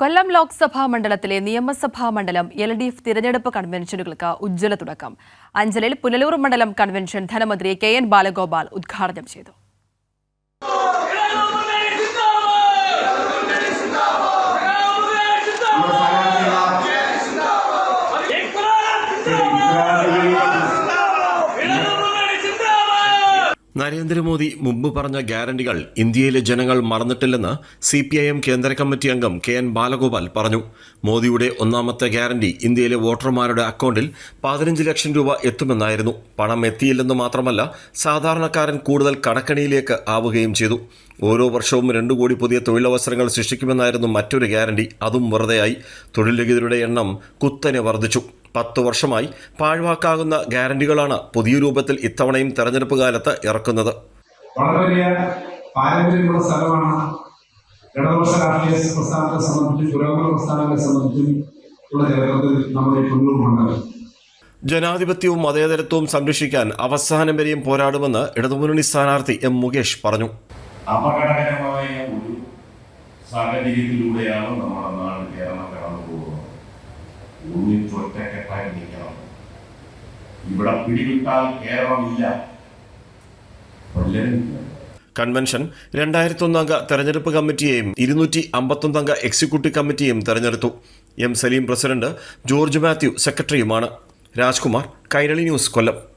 കൊല്ലം ലോക്സഭാ മണ്ഡലത്തിലെ നിയമസഭാ മണ്ഡലം എൽ ഡി എഫ് തിരഞ്ഞെടുപ്പ് കൺവെൻഷനുകൾക്ക് ഉജ്ജ്വല തുടക്കം. അഞ്ചലിൽ പുനലൂർ മണ്ഡലം കൺവെൻഷൻ ധനമന്ത്രി കെ എൻ ബാലഗോപാൽ ഉദ്ഘാടനം ചെയ്തു. നരേന്ദ്രമോദി മുമ്പ് പറഞ്ഞ ഗ്യാരണ്ടികൾ ഇന്ത്യയിലെ ജനങ്ങൾ മറന്നിട്ടില്ലെന്ന് സി പി ഐ എം കേന്ദ്ര കമ്മിറ്റി അംഗം കെ എൻ ബാലഗോപാൽ പറഞ്ഞു. മോദിയുടെ ഒന്നാമത്തെ ഗ്യാരണ്ടി ഇന്ത്യയിലെ വോട്ടർമാരുടെ അക്കൗണ്ടിൽ പതിനഞ്ച് ലക്ഷം രൂപ എത്തുമെന്നായിരുന്നു. പണം എത്തിയില്ലെന്ന് മാത്രമല്ല സാധാരണക്കാരൻ കൂടുതൽ കടക്കണിയിലേക്ക് ആവുകയും ചെയ്തു. ഓരോ വർഷവും രണ്ടു കോടി പുതിയ തൊഴിലവസരങ്ങൾ സൃഷ്ടിക്കുമെന്നായിരുന്നു മറ്റൊരു ഗ്യാരണ്ടി. അതും വെറുതെയായി. തൊഴിൽ രഹിതരുടെ എണ്ണം കുത്തനെ വർദ്ധിച്ചു. പത്ത് വർഷമായി പാഴ്വാക്കാകുന്ന ഗ്യാരണ്ടികളാണ് പുതിയ രൂപത്തിൽ ഇത്തവണയും തെരഞ്ഞെടുപ്പ് കാലത്ത് ഇറക്കുന്നത്. വളരെ വലിയ പാരമ്പര്യമുള്ള സ്ഥലമാണ്. ഇടതുപക്ഷ രാഷ്ട്രീയ പ്രസ്ഥാനത്തെ സംബന്ധിച്ചും പുരോഗമന പ്രസ്ഥാനങ്ങളെ സംബന്ധിച്ചും ഉള്ള ചരിത്രത്തിൽ നമ്മുടെ ഈ കുന്നൂർ മണ്ഡലം ജനാധിപത്യവും മതേതരത്വവും സംരക്ഷിക്കാൻ അവസാനം വരെയും പോരാടുമെന്ന് ഇടതുമുന്നണി സ്ഥാനാർത്ഥി എം മുകേഷ് പറഞ്ഞു. അപകടകരമായ ഒരു സാഹചര്യത്തിലൂടെയാണ് നമ്മുടെ ഒന്നിച്ചൊറ്റക്കെട്ടായി നിൽക്കണം ഇവിടെ പിടിവിട്ടാൽ കേരളമില്ല. കൊല്ലമില്ല. കൺവെൻഷൻ രണ്ടായിരത്തൊന്നംഗ തെരഞ്ഞെടുപ്പ് കമ്മിറ്റിയെയും ഇരുന്നൂറ്റി അമ്പത്തൊന്നംഗ എക്സിക്യൂട്ടീവ് കമ്മിറ്റിയെയും തെരഞ്ഞെടുത്തു. എം സലീം പ്രസിഡന്റ് ജോർജ് മാത്യു സെക്രട്ടറിയുമാണ്. രാജ്കുമാർ കൈരളി ന്യൂസ് കൊല്ലം.